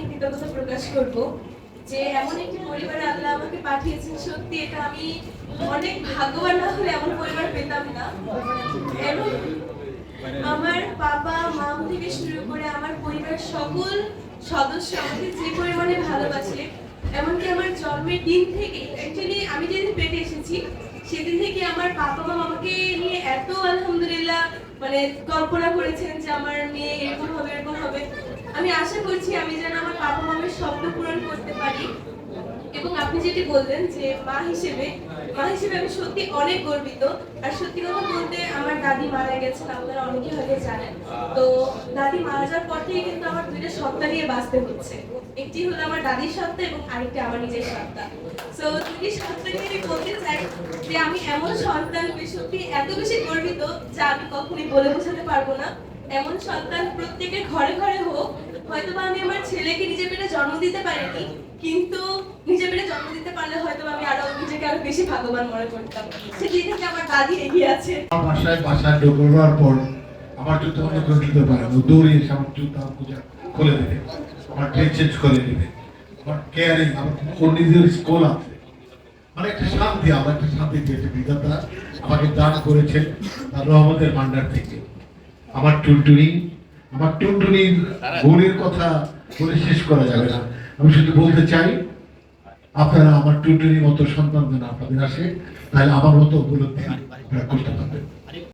আমি কৃতজ্ঞতা প্রকাশ করব যে এমন একটি পরিবারে আল্লাহ আমাকে পাঠিয়েছেন। সত্যি এটা আমি অনেক ভাগ্যবান না হলে এমন পরিবার পেতাম না। এবং আমার বাবা, মা থেকে শুরু করে আমার পরিবারের সকল সদস্য আমাকে যে পরিমাণে ভালোবাসে, এমনকি আমার জন্মের দিন থেকে অ্যাকচুয়ালি আমি যেদিন পেটে এসেছি, সেদিন থেকে আমার বাবা মা আমাকে নিয়ে এত আলহামদুলিল্লাহ মানে কল্পনা করেছেন যে আমার মেয়ে এরকম হবে এরকম হবে। আমি আশা করছি আমি যেন আমার বাবা স্বপ্ন পূরণ করতে পারি। এবং আপনি যেটি বললেন যে মা হিসেবে মা হিসেবে আমি সত্যি অনেক গর্বিত। আর সত্যি কথা বলতে আমার দাদি মারা গেছেন, আপনারা হয়তো জানেন। তো দাদি মারা যাওয়ার পর কিন্তু আমার দুইটা সত্তা নিয়ে বাঁচতে হচ্ছে। একটি হলো আমার দাদির সত্তা এবং আরেকটি আমার নিজের সত্তা। সো দুটি সত্তা নিয়ে বলতে চাই যে আমি এমন সন্তান সত্যি এত বেশি গর্বিত যা আমি কখনোই বলে বোঝাতে পারব না। এমন সন্তান প্রত্যেকের ঘরে ঘরে হোক হয়তো বা আমি আমার ছেলেকে নিজের পেটে জন্ম দিতে পারিনি, কিন্তু নিজের পেটে জন্ম দিতে পারলে হয়তো আমি আরও নিজেকে আরও বেশি ভাগ্যবান মনে করতাম। সেদিক থেকে আমার দাদি এগিয়ে আছে। আমার বাসায় বাসায় পর আমার দিতে পারে না। দৌড়ে এসে আমার পূজা খুলে দেবে। আমার ড্রেস চেঞ্জ করে দেবে। আমার কেয়ারিং আমার স্কুল আছে। মানে একটা শান্তি, আমার একটা শান্তি দিয়েছে বিধাতা আমাকে দান করেছেন তার রহমতের ভান্ডার থেকে। আমার টুনটুনি আমার টুনটুনির গুণের কথা বলে শেষ করা যাবে না। আমি শুধু বলতে চাই, আপনারা আমার টুনটুনির মতো সন্তান যেন আপনাদের আসে, তাহলে আমার মতো উপলব্ধি আপনারা করতে পারবেন।